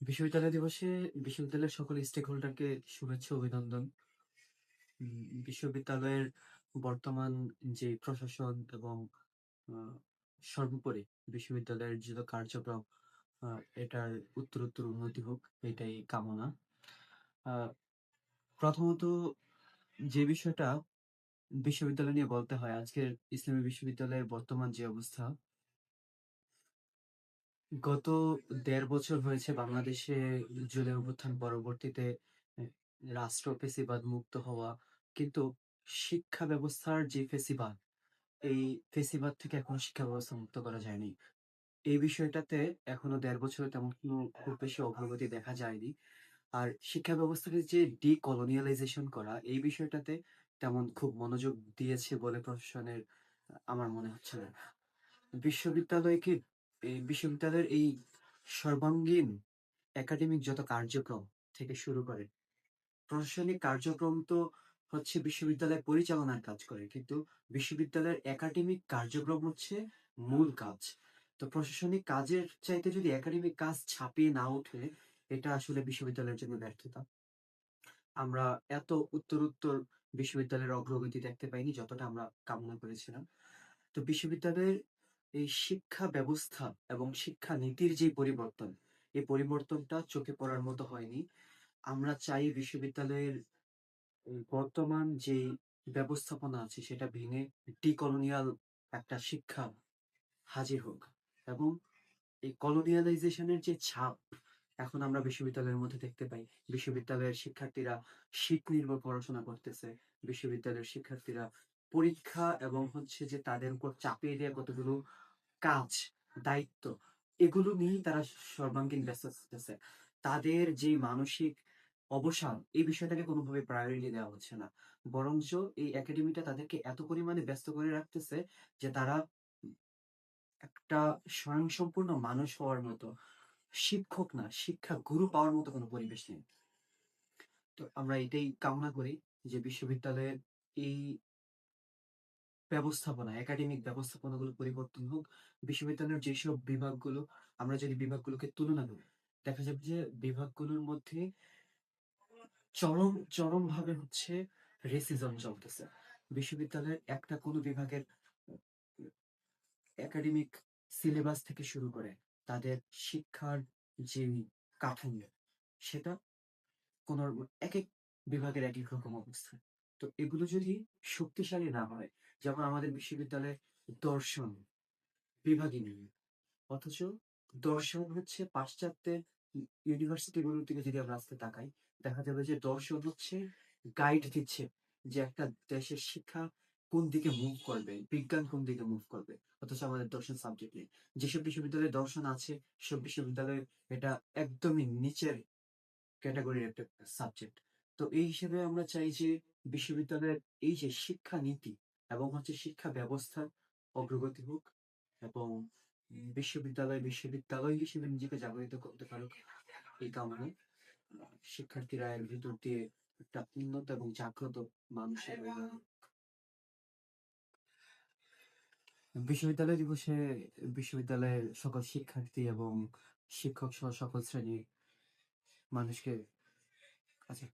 বিশ্ববিদ্যালয় দিবসে বিশ্ববিদ্যালয়ের সকল স্টেক হোল্ডারকে শুভেচ্ছা, অভিনন্দন। বিশ্ববিদ্যালয়ের বর্তমান যে প্রশাসন এবং সর্বোপরি বিশ্ববিদ্যালয়ের যত কার্যক্রম এটার উত্তরোত্তর উন্নতি হোক, এটাই কামনা। প্রথমত যে বিষয়টা বিশ্ববিদ্যালয় নিয়ে বলতে হয়, আজকের ইসলামী বিশ্ববিদ্যালয়ের বর্তমান যে অবস্থা গত দেড় বছর হয়েছে বাংলাদেশে জুলাই অভ্যুত্থান পরবর্তীতে রাষ্ট্র ফেসিবাদ মুক্ত হওয়া। কিন্তু শিক্ষা ব্যবস্থার যে ফ্যাসিবাদ, এই ফ্যাসিবাদ থেকে এখনও শিক্ষা ব্যবস্থা মুক্ত করা যায়নি। এই বিষয়টাতে এখনও দেড় বছরে তেমন কোনো খুব বেশি অগ্রগতি দেখা যায়নি। আর শিক্ষা ব্যবস্থাকে যে ডিকলোনিয়ালাইজেশন করা, এই বিষয়টাতে তেমন খুব মনোযোগ দিয়েছে বলে প্রশাসনের আমার মনে হচ্ছে না। বিশ্ববিদ্যালয়কে এই বিশ্ববিদ্যালয়ের এই সর্বাঙ্গীন একাডেমিক যত কার্যক্রম থেকে শুরু করে, প্রশাসনিক কার্যক্রম তো হচ্ছে বিশ্ববিদ্যালয় পরিচালনার কাজ করে। কিন্তু বিশ্ববিদ্যালয়ের একাডেমিক কার্যক্রম হচ্ছে মূল কাজ। তো প্রশাসনিক কাজের চাইতে যদি একাডেমিক কাজ ছাপিয়ে না ওঠে, এটা আসলে বিশ্ববিদ্যালয়ের জন্য ব্যর্থতা। আমরা এত উত্তরোত্তর বিশ্ববিদ্যালয়ের অগ্রগতি দেখতে পাইনি যতটা আমরা কামনা করেছিলাম। তো বিশ্ববিদ্যালয়ের এই শিক্ষা ব্যবস্থা এবং শিক্ষা নীতির যে পরিবর্তন, এই পরিবর্তনটা চোখে পড়ার মতো হয়নি। আমরা চাই বিশ্ববিদ্যালয়ের বর্তমান যেই ব্যবস্থাপনা আছে সেটা ভেঙে ডিকলোনিয়াল একটা শিক্ষা হাজির হোক এবং এই এর যে ছাপ এখন আমরা বিশ্ববিদ্যালয়ের মধ্যে দেখতে পাই। বিশ্ববিদ্যালয়ের শিক্ষার্থীরা শীত নির্ভর পড়াশোনা করতেছে। বিশ্ববিদ্যালয়ের শিক্ষার্থীরা পরীক্ষা এবং হচ্ছে যে তাদের উপর চাপিয়ে দেয়া কতগুলো কাজ, দায়িত্ব এগুলো নিয়েই তারা সর্বাঙ্গীন ব্যস্ত থাকতেছে। তাদের যে মানসিক অবসাদ এই বিষয়টাকে কোনোভাবে প্রায়োরিটি দেওয়া হচ্ছে না। বরঞ্চ এই একাডেমিটা তাদেরকে এত পরিমাণে ব্যস্ত করে রাখতেছে যে তারা একটা স্বয়ংসম্পূর্ণ মানুষ হওয়ার মতো শিক্ষক না, শিক্ষা গুরু পাওয়ার মতো কোনো পরিবেশ নেই। তো আমরা এটাই কামনা করি যে বিশ্ববিদ্যালয়ের এই ব্যবস্থাপনা, একাডেমিক ব্যবস্থাপনাগুলো পরিবর্তন হোক। বিশ্ববিদ্যালয়ের যেসব বিভাগগুলো আমরা যদি বিভাগগুলোকে তুলনা করি, দেখা যাবে যে বিভাগগুলোর মধ্যে চরম চরমভাবে হচ্ছে রেসিজম চলতেছে। বিশ্ববিদ্যালয়ের একটা কোনো বিভাগের একাডেমিক সিলেবাস থেকে শুরু করে তাদের শিক্ষার যেই কাঠামো সেটা কোন এক এক বিভাগের একেক রকম অবস্থা। তো এগুলো যদি শক্তিশালী না হয়, যেমন আমাদের বিশ্ববিদ্যালয়ে দর্শন বিভাগই নেই। অথচ দর্শন হচ্ছে পাশ্চাত্যের ইউনিভার্সিটিগুলোর দিকে যদি আমরা আজকে তাকাই, দেখা যাবে যে দর্শন হচ্ছে গাইড দিচ্ছে যে একটা দেশের শিক্ষা কোন দিকে মুভ করবে, বিজ্ঞান কোন দিকে মুভ করবে। অথচ আমাদের দর্শন সাবজেক্ট নেই। যেসব বিশ্ববিদ্যালয়ে দর্শন আছে, সেসব বিশ্ববিদ্যালয়ে এটা একদমই নিচের ক্যাটাগরির একটা সাবজেক্ট। তো এই হিসেবে আমরা চাই যে বিশ্ববিদ্যালয়ের এই যে শিক্ষা নীতি এবং হচ্ছে শিক্ষা ব্যবস্থার অগ্রগতি হোক এবং বিশ্ববিদ্যালয়, বিশ্ববিদ্যালয় হিসেবে নিজেকে জাগরিত করতে পারুক এই আ শিক্ষার্থীরা এর ভিতর দিয়ে একটা উন্নত এবং জাগ্রত মানুষের বিশ্ববিদ্যালয় দিবসে বিশ্ববিদ্যালয়ের সকল শিক্ষার্থী এবং শিক্ষক সহ সকল শ্রেণির মানুষকে আচ্ছা।